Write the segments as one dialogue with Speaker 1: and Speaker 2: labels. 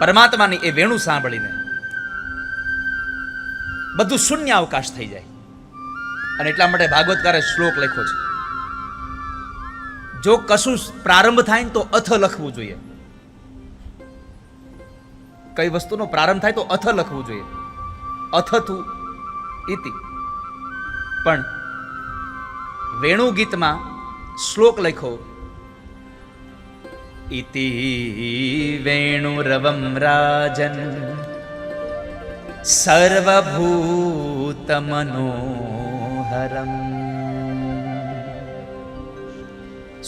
Speaker 1: પરમાત્માની એ વેણુ સાંભળીને બધું શૂન્ય અવકાશ થઈ જાય. અને એટલા માટે ભાગવતકારે શ્લોક લખ્યો છે. જો કશું પ્રારંભ થાય ને તો અથ લખવું જોઈએ. કઈ વસ્તુનો પ્રારંભ થાય તો અથ લખવું જોઈએ. અથ તું ઇતિ. પણ વેણુ ગીતમાં શ્લોક લખ્યો ઇતિ વેણુરવમ રાજન સર્વભૂતમનોહરમ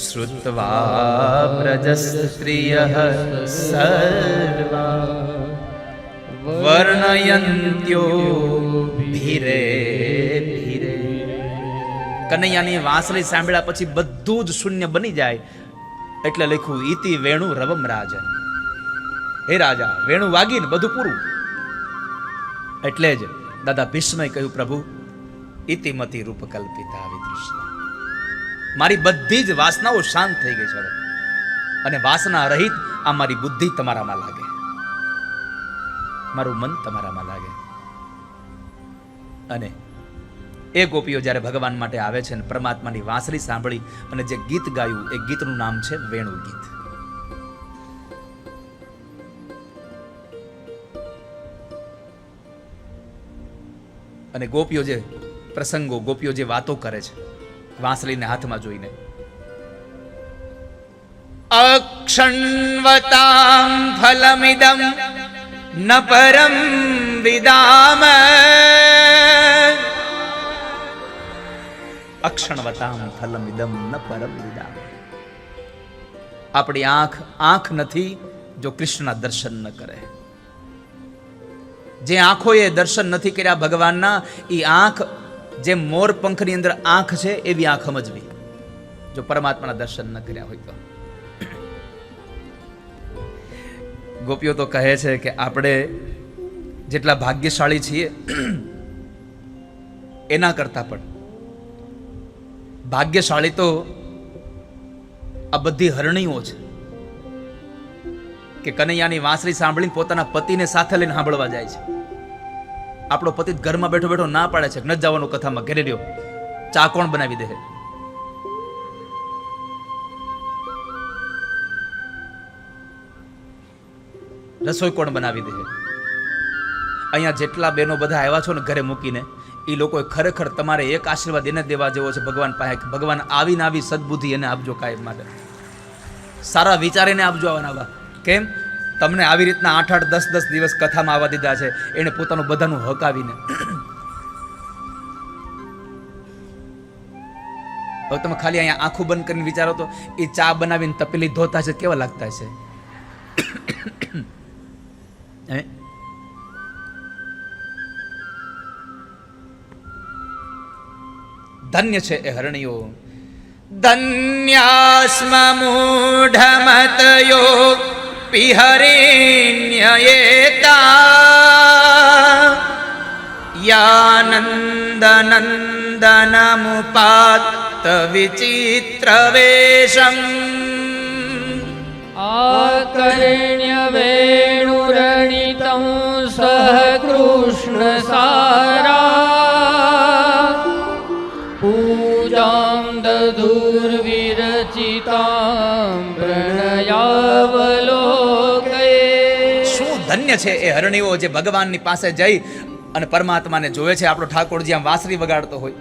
Speaker 1: શ્રુત્વા व्रजस्त्रियः सर्वा વર્ણયંત્યો ભીરે ભીરે કનૈયાની વાંસળી સાંભળ્યા પછી બધું જ શૂન્ય બની જાય એટલે લખ્યું, ઈતિ વેણુ રવમ રાજન. હે રાજા, વેણુ વાગીને બધું પૂરું. એટલે જ દાદા ભીષ્મએ કહ્યું, પ્રભુ ઇતિમતી રૂપ કલ્પિતા મારી બધી જ વાસનાઓ શાંત થઈ ગઈ છે અને વાસના રહિત આ મારી બુદ્ધિ તમારામાં લાગે. મારું મન તમારામાં લાગે. અને એ ગોપીઓ જ્યારે ભગવાન માટે આવે છે અને પરમાત્માની વાંસળી સાંભળી અને જે ગીત ગાયું, એ ગીતનું નામ છે વેણુ ગીત. અને ગોપીઓ જે પ્રસંગો, ગોપીઓ જે વાતો કરે છે, વાંસળીને હાથમાં જોઈને. અક્ષણવતામ ફલમિદમ ન પરમ વિદામ. અક્ષણવતામ ફલમિદમ ન પરમ વિદામ. આપણી આંખ આંખ નથી જો કૃષ્ણના દર્શન ન કરે. જે આંખોએ દર્શન નથી કર્યા ભગવાનના એ આંખ, જે મોર પંખની અંદર આંખ છે, એવી આંખ સમજવી. જો પરમાત્માના દર્શન ન કર્યા હોય તો. ગોપીઓ તો કહે છે કે આપણે જેટલા ભાગ્યશાળી છીએ, એના કરતા પણ ભાગ્યશાળી તો આ બધી હરણીઓ છે કે કનૈયાની વાંસળી સાંભળીને પોતાના પતિને સાથે લઈને સાંભળવા જાય છે. આપણો પતિ ઘરમાં બેઠો બેઠો ના પાડે છે ન જવાનું કથામાં. ઘેરે રહ્યો. ચા કોણ બનાવી દે? રસોઈ કોણ બનાવી દે અહીંયા જેટલા બેનો બધા આવ્યા છો ને ઘરે મૂકીને એ લોકોએ ખરેખર તમારે એક આશીર્વાદ એને દેવા જેવો છે ભગવાન પાસે ભગવાન આવીને આવી સદબુદ્ધિ એને આપજો કાયમ માટે. સારા વિચારીને આપજો આવા કેમ? તમને આવી રીતના આઠ આઠ દસ દસ દિવસ કથામાં આવવા દીધા છે, એને પોતાનું બધાનું હક આવીને હવે તમે ખાલી અહીંયા આંખું બંધ કરીને વિચારો તો એ ચા બનાવીને તપેલી ધોતા છે, કેવા લાગતા છે? હે? ધન્ય છે એ હરણીઓ ધન્યાસ્મ મૂઢમતયો પિહરેણ્યયેતા યાનંદનંદનમુપાત્ત વિચિત્રવેશમ
Speaker 2: आकर्ण्यवेणुरणितं सह कृष्णसारा ધૂર્વિરચિતા પ્રણયાવલોકયે
Speaker 1: શું ધન્ય છે એ હરણીઓ જે ભગવાનની પાસે જઈ અને પરમાત્માને જોવે છે? આપણો ઠાકોરજી આમ વાંસરી વગાડતો હોય.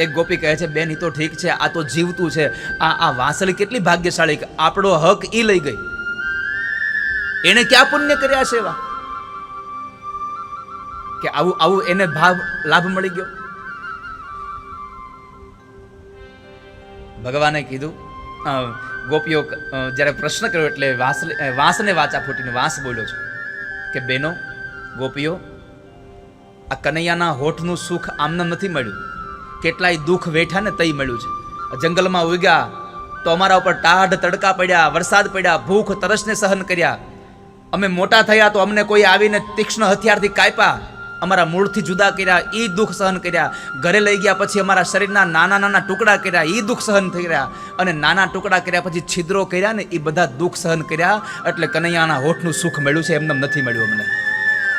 Speaker 1: એક ગોપી કહે છે, બેન તો ઠીક છે, આ તો જીવતું છે. આ આ વાંસળી કેટલી ભાગ્યશાળી આપણો હક ઈ લઈ ગઈ. એને ક્યાં પુણ્ય કર્યા સેવા? કે આવું આવું એને ભાવ, લાભ મળી ગયો? ભગવાને કીધું ગોપીઓ જ્યારે પ્રશ્ન કર્યો એટલે વાંસ વાંસને વાચા ફૂટીને વાંસ બોલ્યો છે કે, બેનો, ગોપીઓ, આ કનૈયાના હોઠનું સુખ આમને નથી મળ્યું. કેટલાય દુઃખ વેઠા ને તઈ મળ્યું છે. જંગલમાં ઉગ્યા, તો અમારા ઉપર ટાઢ તડકા પડ્યા, વરસાદ પડ્યા, ભૂખ તરસને સહન કર્યા. અમે મોટા થયા તો અમને કોઈ આવીને તીક્ષ્ણ હથિયારથી કાપ્યા. અમારા મૂળથી જુદા કર્યા એ દુઃખ સહન કર્યા. ઘરે લઈ ગયા પછી અમારા શરીરના નાના નાના ટુકડા કર્યા એ દુઃખ સહન થઈ રહ્યા અને નાના ટુકડા કર્યા પછી છિદ્રો કર્યા ને એ બધા દુઃખ સહન કર્યા. એટલે કનૈયાના હોઠનું સુખ મળ્યું છે, એમને નથી મળ્યું અમને.